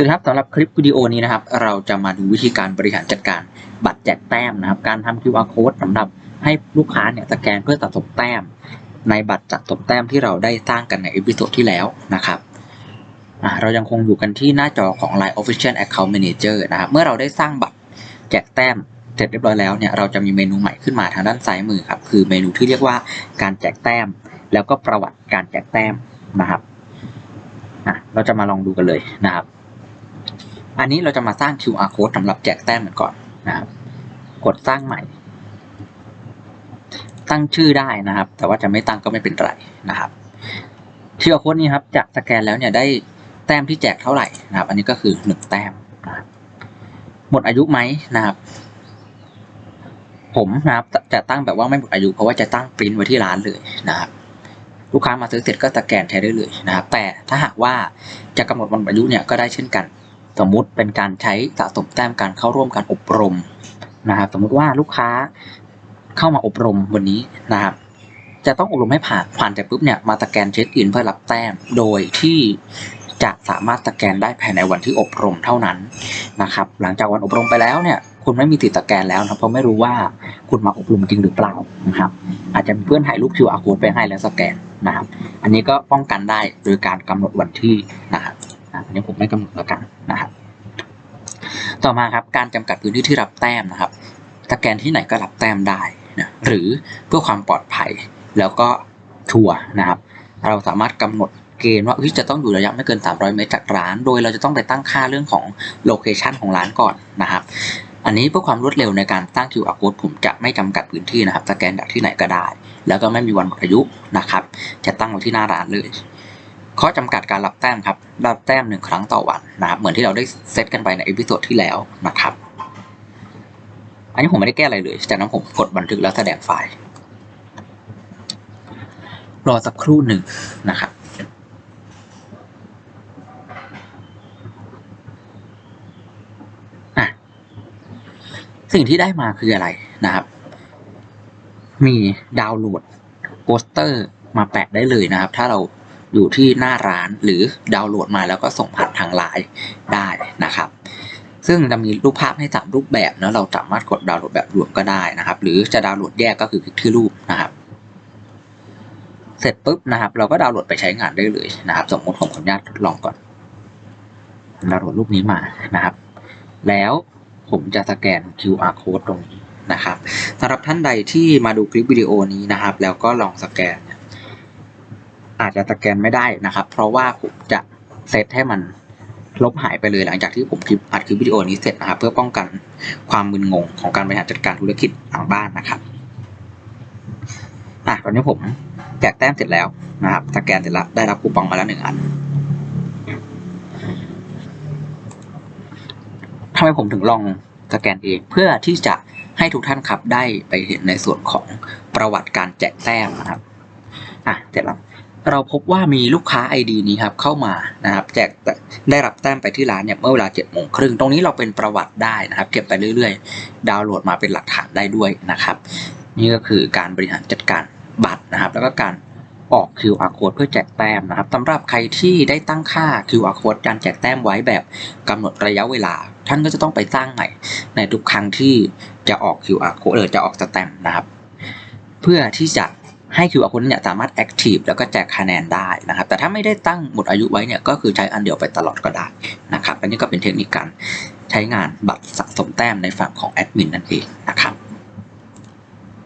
วัสดีครับสำหรับคลิปวิดีโอนี้นะครับ เราจะมาดูวิธีการบริหารจัดการบัตรแจกแต้มนะครับ การทำ QR code สำหรับให้ลูกค้าเนี่ยสแกนเพื่อสะสมแต้ม ในบัตรสะสมแต้มที่เราได้สร้างกันในเอพิโซดที่แล้วนะครับอะเรายังคงอยู่กันที่หน้าจอของ Line Official Account Manager นะครับ เมื่อเราได้สร้างบัตรแจกแต้มเสร็จเรียบร้อยแล้วเนี่ยเราจะมีเมนูใหม่ขึ้นมาทางด้านซ้ายมือครับคือเมนูที่เรียกว่าการแจกแต้ม แล้วก็ประวัติการแจกแต้มนะครับอะเราจะมาลองดูกันเลยนะครับ อันนี้เราจะมาสร้าง QR code สำหรับแจกแต้มกันก่อนนะครับ กดสร้างใหม่ ตั้งชื่อได้นะครับ แต่ว่าจะไม่ตั้งก็ไม่เป็นไรนะครับ QR code นี้ครับ จากสแกนแล้วเนี่ยได้แต้มที่แจกเท่าไหร่นะครับ อันนี้ก็คือหนึ่งแต้มนะครับ หมดอายุไหมนะครับ ผมนะครับจะตั้งแบบว่าไม่หมดอายุเพราะว่าจะตั้งปริ้นไว้ที่ร้านเลยนะครับลูกค้ามาซื้อเสร็จก็สแกนใช้ได้เลยนะครับ แต่ถ้าหากว่าจะกำหนดวันหมดอายุเนี่ยก็ได้เช่นกัน สมมุติเป็นการใช้สะสมแต้มการเข้าร่วมการอบรมนะครับ สมมุติว่าลูกค้าเข้ามาอบรมวันนี้นะครับ จะต้องอบรมให้ผ่านผ่านเสร็จปุ๊บเนี่ยมาสแกนเช็คอินเพื่อรับแต้มโดยที่จะสามารถสแกนได้ภายในวันที่อบรมเท่านั้นนะครับ หลังจากวันอบรมไปแล้วเนี่ย คุณไม่มีสิทธิ์สแกนแล้วนะเพราะไม่รู้ว่าคุณมาอบรมจริงหรือเปล่านะครับ อาจจะมีเพื่อนถ่ายรูป QR code ไปให้แล้วสแกนนะครับ อันนี้ก็ป้องกันได้โดยการกำหนดวันที่นะครับ อันนี้ผมไม่กำหนดแล้วกันนะครับต่อมาครับการจำกัดพื้นที่ที่รับแต้มนะครับสแกนที่ไหนก็รับแต้มได้นะหรือเพื่อความปลอดภัยแล้วก็ชัวร์นะครับ เราสามารถกำหนดเกณฑ์ว่าจะต้องอยู่ระยะไม่เกิน 300 เมตรจากร้าน โดยเราจะต้องไปตั้งค่าเรื่องของโลเคชันของร้านก่อนนะครับ อันนี้เพื่อความรวดเร็วในการตั้ง QR code ผมจะไม่จำกัดพื้นที่นะครับ สแกนจากที่ไหนก็ได้ แล้วก็ไม่มีวันหมดอายุนะครับ จะตั้งไว้ที่หน้าร้านเลย ข้อจำกัดการรับแต้มครับ รับแต้มหนึ่งครั้งต่อวันนะครับ เหมือนที่เราได้เซตกันไปในเอพิโซดที่แล้วนะครับ อันนี้ผมไม่ได้แก้อะไรเลย จากนั้นผมกดบันทึกแล้วแสดงไฟล์ รอสักครู่หนึ่งนะครับอะสิ่งที่ได้มาคืออะไรนะครับ มีดาวน์โหลดโปสเตอร์มาแปะได้เลยนะครับ ถ้าเรา อยู่ที่หน้าร้านหรือดาวน์โหลดมาแล้วก็ส่งผ่านทางไลน์ได้นะครับ ซึ่งจะมีรูปภาพให้สามรูปแบบนะเราสามารถกดดาวน์โหลดแบบรวมก็ได้นะครับ หรือจะดาวน์โหลดแยกก็คือคลิกที่รูปนะครับเสร็จปุ๊บนะครับเราก็ดาวน์โหลดไปใช้งานได้เลยนะครับ สมมติผมขออนุญาตทดลองก่อนดาวน์โหลดรูปนี้มานะครับ แล้วผมจะสแกน QR code ตรงนี้นะครับสำหรับท่านใดที่มาดูคลิปวิดีโอนี้นะครับ แล้วก็ลองสแกน อาจจะสแกนไม่ได้นะครับ เพราะว่าผมจะเซตให้มันลบหายไปเลยหลังจากที่ผมคลิปอัดคลิปวิดีโอนี้เสร็จนะครับ เพื่อป้องกันความมึนงงของการบริหารจัดการธุรกิจทางบ้านนะครับอะตอนนี้ผมแจกแต้มเสร็จแล้วนะครับ สแกนเสร็จแล้วได้รับคูปองมาแล้วหนึ่งอันทำไมผมถึงลองสแกนเองเพื่อที่จะให้ทุกท่านครับได้ไปเห็นในส่วนของประวัติการแจกแต้มนะครับ อะเสร็จแล้ว เราพบว่ามีลูกค้า ID นี้ครับเข้ามานะครับแจกได้รับแต้มไปที่ร้านเนี่ยเมื่อเวลา7จ็ดโมงครึ่งตรงนี้เราเป็นประวัติได้นะครับ เก็บไปเรื่อยๆ ดาวน์โหลดมาเป็นหลักฐานได้ด้วยนะครับ นี่ก็คือการบริหารจัดการบัตรนะครับ แล้วก็การออก QR code เพื่อแจกแต้มนะครับสำหรับใครที่ได้ตั้งค่า QR code การแจกแต้มไว้แบบกำหนดระยะเวลา ท่านก็จะต้องไปสร้างใหม่ ในทุกครั้งที่จะออก QR code เออจะออกสแตมนะครับ เพื่อที่จะ ให้ QR code เนี่ยสามารถ active แล้วก็แจกคะแนนได้นะครับ แต่ถ้าไม่ได้ตั้งหมดอายุไว้เนี่ยก็คือใช้อันเดียวไปตลอดก็ได้นะครับ อันนี้ก็เป็นเทคนิคการใช้งานบัตรสะสมแต้มในฝั่งของแอดมินนั่นเองนะครับ